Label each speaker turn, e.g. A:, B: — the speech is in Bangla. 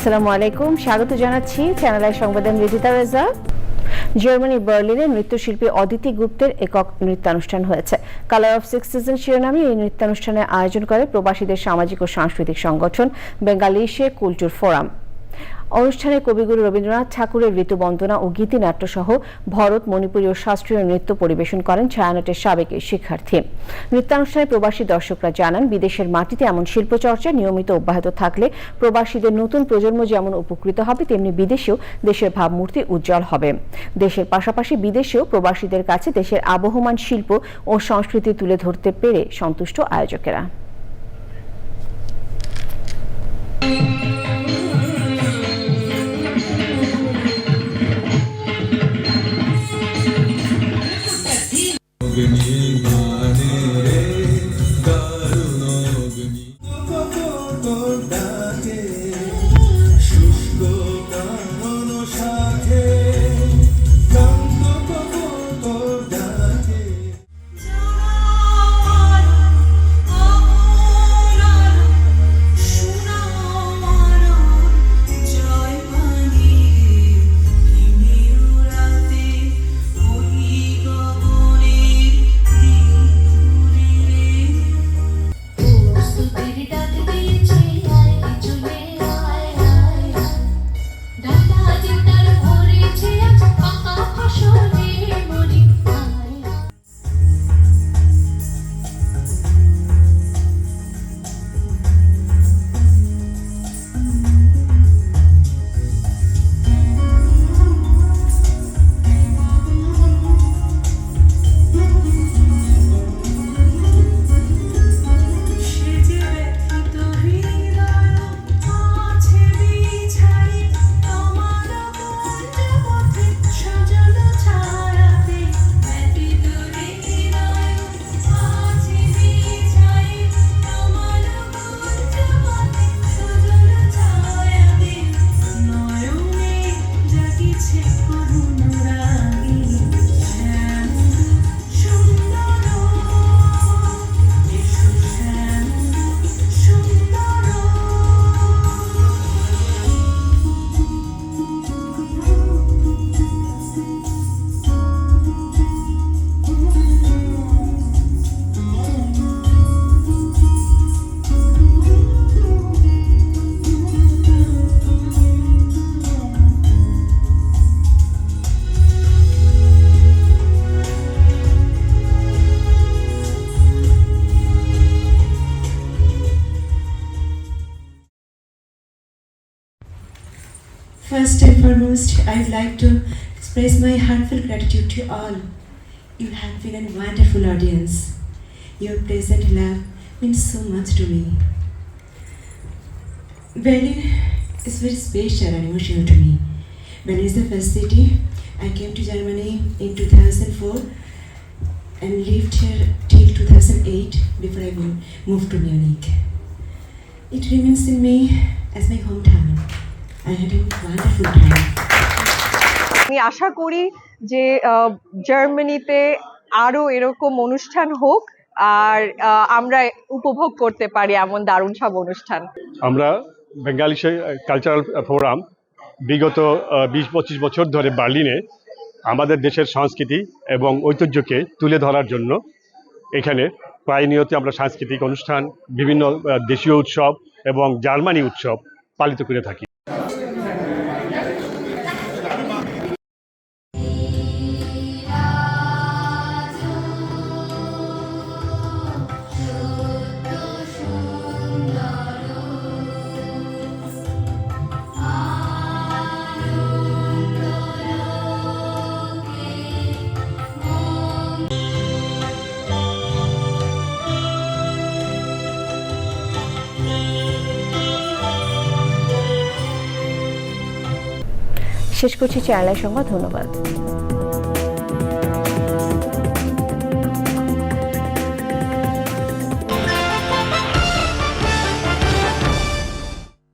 A: আসসালামু আলাইকুম। স্বাগত জানাচ্ছি চ্যানেল আই সংবাদে মৃদিতা রেজা। জার্মানি বার্লিনে নৃত্যশিল্পী অদিতি গুপ্তের একক নৃত্যানুষ্ঠান হয়েছে। কালার অফ সিক্স সিজন শিরোনামে এই নৃত্যানুষ্ঠানের আয়োজন করে প্রবাসীদের সামাজিক ও সাংস্কৃতিক সংগঠন বেঙ্গালিশে কুলচুর ফোরাম অনুষ্ঠানে কবিগুরু রবীন্দ্রনাথ ঠাকুরের ঋতুবন্দনা ও গীতিনাট্য সহ ভরত, মণিপুরী ও শাস্ত্রীয় নৃত্য পরিবেশন করেন ছায়ানটের সাবেক শিক্ষার্থী। নৃত্যানুষ্ঠানে প্রবাসী দর্শকরা জানান, বিদেশের মাটিতে এমন শিল্পচর্চা নিয়মিত অব্যাহত থাকলে প্রবাসীদের নতুন প্রজন্ম যেমন উপকৃত হবে, তেমনি বিদেশেও দেশের ভাবমূর্তি উজ্জ্বল হবে। দেশের পাশাপাশি বিদেশেও প্রবাসীদের কাছে দেশের আবহমান শিল্প ও সংস্কৃতি তুলে ধরতে পেরে সন্তুষ্ট আয়োজকেরা।
B: First and foremost, I would like to express my heartfelt gratitude to all. You have been a wonderful audience. Your present love means so much to me. Berlin is very special and emotional to me. Berlin is the first city. I came to Germany in 2004 and lived here till 2008 before I mo- moved to Munich. It remains in me as my hometown.
C: আমি আশা করি যে জার্মানিতে আরও এরকম অনুষ্ঠান হোক আর আমরা উপভোগ করতে পারি এমন দারুণ সব অনুষ্ঠান।
D: আমরা বেঙ্গালি কালচারাল ফোরাম বিগত বিশ, পঁচিশ বছর ধরে বার্লিনে আমাদের দেশের সংস্কৃতি এবং ঐতিহ্যকে তুলে ধরার জন্য এখানে প্রায় নিয়ত আমরা সাংস্কৃতিক অনুষ্ঠান, বিভিন্ন দেশীয় উৎসব এবং জার্মানি উৎসব পালিত করে থাকি।
A: শেষ করছি চ্যানেলের সংবাদ ধন্যবাদ।